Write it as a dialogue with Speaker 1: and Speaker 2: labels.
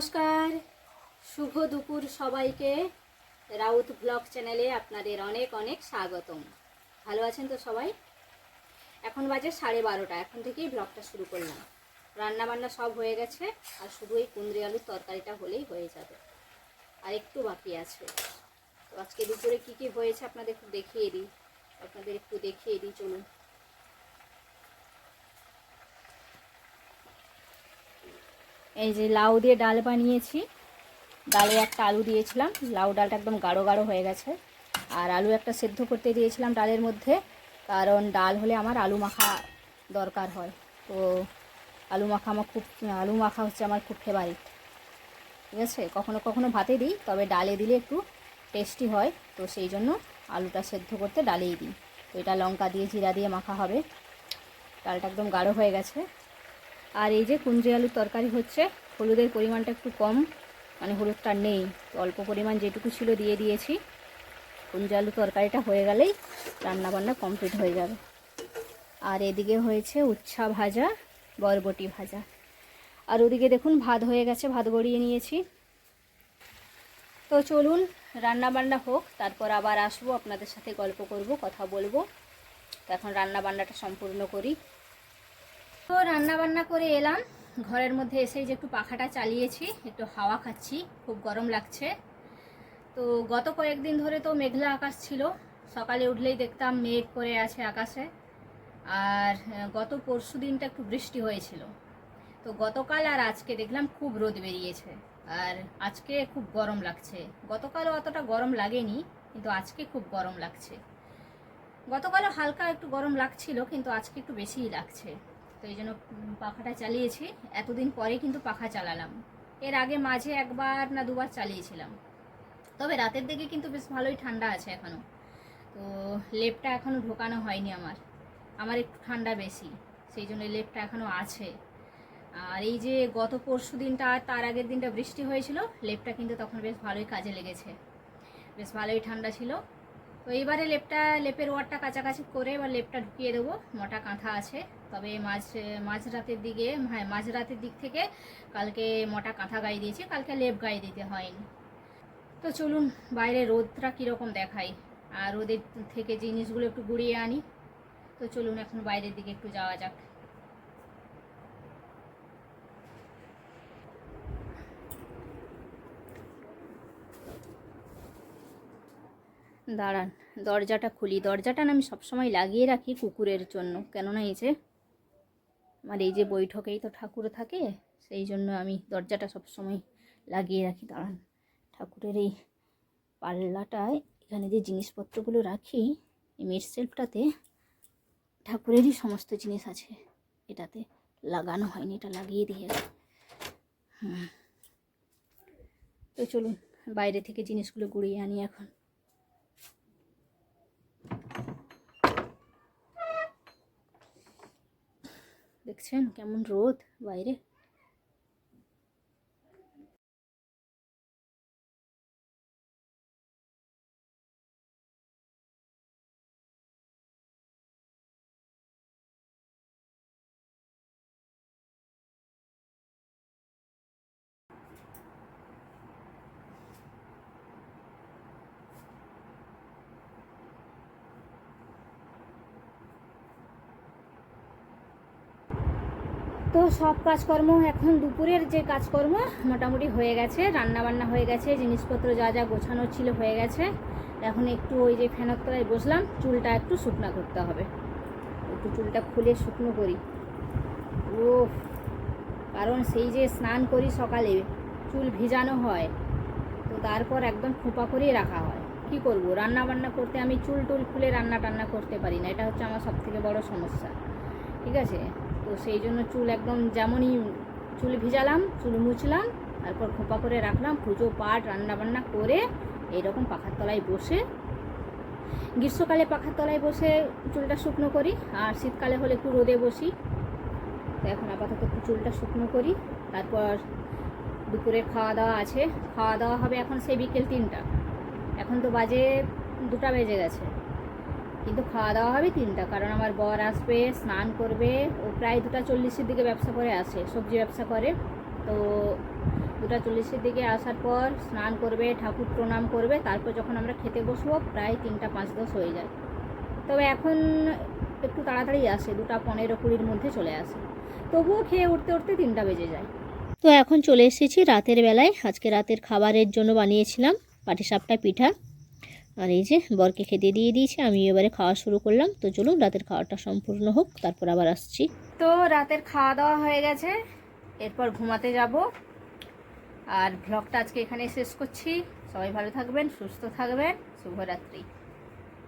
Speaker 1: নমস্কার। শুভ দুপুর সবাইকে। রাউত ব্লগ চ্যানেলে আপনাদের অনেক অনেক স্বাগতম। ভালো আছেন তো সবাই? এখন বাজে সাড়ে বারোটা, এখন থেকেই ব্লগটা শুরু করলাম। রান্না বান্না সব হয়ে গেছে, আর শুধু এই কুন্দ্রি আলুর তরকারিটা হলেই হয়ে যাবে। আর একটু বাকি আছে। তো আজকে দুপুরে কি কি হয়েছে আপনাদের একটু দেখিয়ে দিই। আপনাদের একটু দেখিয়ে দিই, চলুন। এই যে লাউ দিয়ে ডাল বানিয়েছি। ডালে একটা আলু দিয়েছিলাম। লাউ ডালটা একদম গাঢ় গাঢ় হয়ে গেছে। আর আলু একটা সেদ্ধ করতে দিয়েছিলাম ডালের মধ্যে। কারণ ডাল হলে আমার আলু মাখা দরকার হয়। তো আলু মাখা আমার খুব, আলু মাখা হচ্ছে আমার খুব ফেভারিট ঠিক আছে? কখনো কখনো ভাতে দিই, তবে ডালে দিলে একটু টেস্টি হয়। তো সেই জন্য আলুটা সেদ্ধ করতে ডালেই দিই। তো এটা লঙ্কা দিয়ে, জিরা দিয়ে মাখা হবে। ডালটা একদম গাঢ় হয়ে গেছে। আর এই যে কুঞ্জি আলুর তরকারি হচ্ছে, হলুদের পরিমাণটা একটু কম মানে হলুদটা নেই অল্প পরিমাণ যেটুকু ছিল দিয়ে দিয়েছি। কুঞ্জি আলু তরকারিটা হয়ে গেলেই রান্নাবান্না কমপ্লিট হয়ে যাবে। আর এদিকে হয়েছে উচ্ছা ভাজা, বরবটি ভাজা। আর ওদিকে দেখুন ভাত হয়ে গেছে, ভাত গড়িয়ে নিয়েছি। তো চলুন রান্না বান্না হোক, তারপর আবার আসব, আপনাদের সাথে গল্প করব, কথা বলব। তো এখন রান্না বান্নাটা সম্পূর্ণ করি। তো রান্না বান্না করে এলাম। ঘরের মধ্যে এসেই যে একটু পাখাটা চালিয়েছি, একটু হাওয়া খাচ্ছি, খুব গরম লাগছে। তো গত কয়েকদিন ধরে তো মেঘলা আকাশ ছিল। সকালে উঠলেই দেখতাম মেঘ করে আছে আকাশে। আর গত পরশু দিনটা একটু বৃষ্টি হয়েছিল। তো গতকাল আর আজকে দেখলাম খুব রোদ বেরিয়েছে। আর আজকে খুব গরম লাগছে। গতকালও অতটা গরম লাগেনি, কিন্তু আজকে খুব গরম লাগছে। গতকালও হালকা একটু গরম লাগছিল, কিন্তু আজকে একটু বেশিই লাগছে। তো এই জন্য পাখাটা চালিয়েছি। এতদিন পরে কিন্তু পাখা চালালাম। এর আগে মাঝে একবার না দুবার চালিয়েছিলাম। তবে রাতের দিকে কিন্তু বেশ ভালোই ঠান্ডা আছে এখনও তো লেপটা এখনও ঢোকানো হয়নি আমার। আমার একটু ঠান্ডা বেশি, সেই জন্য লেপটা এখনও আছে। আর এই যে গত পরশু দিনটা আর তার আগের দিনটা বৃষ্টি হয়েছিল, লেপটা কিন্তু তখন বেশ ভালোই কাজে লেগেছে। বেশ ভালোই ঠান্ডা ছিল। তো এইবারে লেপটা, লেপের ওয়ারটা কাছাকাছি করে এবার লেপটা ঢুকিয়ে দেবো। মোটা কাঁথা আছে। তবে মাঝ মাঝরাতের দিকে হ্যাঁ মাঝরাতের দিক থেকে কালকে মোটা কাঁথা গায়ে দিয়েছি। কালকে লেপ গায়ে দিতে হয়নি। তো চলুন, বাইরে রোদটা কীরকম দেখাই। আর রোদের থেকে জিনিসগুলো একটু গুড়িয়ে আনি। তো চলুন, এখন বাইরের দিকে একটু যাওয়া যাক। দাঁড়ান, দরজাটা খুলি। দরজাটা আমি সবসময় লাগিয়ে রাখি কুকুরের জন্য। কেননা এই যে, আমার এই যে বৈঠকেই তো ঠাকুর থাকে, সেই জন্য আমি দরজাটা সবসময় লাগিয়ে রাখি। দাঁড়ান, ঠাকুরের এই পাল্লাটায় এখানে যে জিনিসপত্রগুলো রাখি, এই মেট সেলফটাতে ঠাকুরেরই সমস্ত জিনিস আছে। এটাতে লাগানো হয়নি, এটা লাগিয়ে দিয়ে। হুম। তো চলুন, বাইরে থেকে জিনিসগুলো গুড়িয়ে আনি এখন। দেখছেন কেমন রোদ বাইরে? তো সব কাজকর্ম এখন দুপুরের যে কাজকর্ম মোটামুটি হয়ে গেছে রান্না বান্না হয়ে গেছে, জিনিসপত্র যা যা গোছানো ছিল হয়ে গেছে। এখন একটু ওই যে ফ্যানের তলায় বসলাম, চুলটা একটু শুকনো করতে হবে। একটু চুলটা খুলে শুকনো করি। ও কারণ সেই যে স্নান করি সকালে, চুল ভিজানো হয়, তো তারপর একদম খোঁপা করেই রাখা হয়। কি করব? রান্না বান্না করতে আমি চুল টুল খুলে রান্না টান্না করতে পারি না, এটা হচ্ছে আমার সবথেকে বড় সমস্যা। ঠিক আছে? তো সেই জন্য চুল একদম যেমনই চুল ভিজালাম, চুল মুছলাম, তারপর খোপা করে রাখলাম, পুজো পাট রান্না বান্না করে এইরকম পাখার তলায় বসে, গ্রীষ্মকালে পাখার তলায় বসে চুলটা শুকনো করি, আর শীতকালে হলে একটু রোদে বসি। তো এখন আপাতত একটু চুলটা শুকনো করি, তারপর দুপুরে খাওয়া দাওয়া আছে, খাওয়া দাওয়া হবে এখন সেই বিকেল তিনটা। এখন তো বাজে দুটা বেজে গেছে। কিন্তু খাওয়া দাওয়া হবে তিনটা। কারণ আমার বর আসবে, স্নান করবে, ও প্রায় দুটা চল্লিশের দিকে ব্যবসা করে আসে, সবজি ব্যবসা করে। তো দুটা চল্লিশের দিকে আসার পর স্নান করবে, ঠাকুর প্রণাম করবে, তারপর যখন আমরা খেতে বসবো, প্রায় তিনটা পাঁচ দশ হয়ে যায়। তবে এখন একটু তাড়াতাড়ি আসে, দুটা পনেরো কুড়ির মধ্যে চলে আসে। তবুও খেয়ে উঠতে উঠতে তিনটা বেজে যায়। তো এখন চলে এসেছি রাতের বেলায়। আজকে রাতের খাবারের জন্য বানিয়েছিলাম পাটিসাপটা পিঠা। আর এই যে বরকে খেতে দিয়ে দিয়েছি আমি এবারে খাওয়া শুরু করলাম। তো চলুন, রাতের খাওয়াটা সম্পূর্ণ হোক, তারপর আবার আসছি। তো রাতের খাওয়া দাওয়া হয়ে গেছে, এরপর ঘুমাতে যাব। আর ভ্লগটা আজকে এখানে শেষ করছি। সবাই ভালো থাকবেন, সুস্থ থাকবেন, শুভরাত্রি।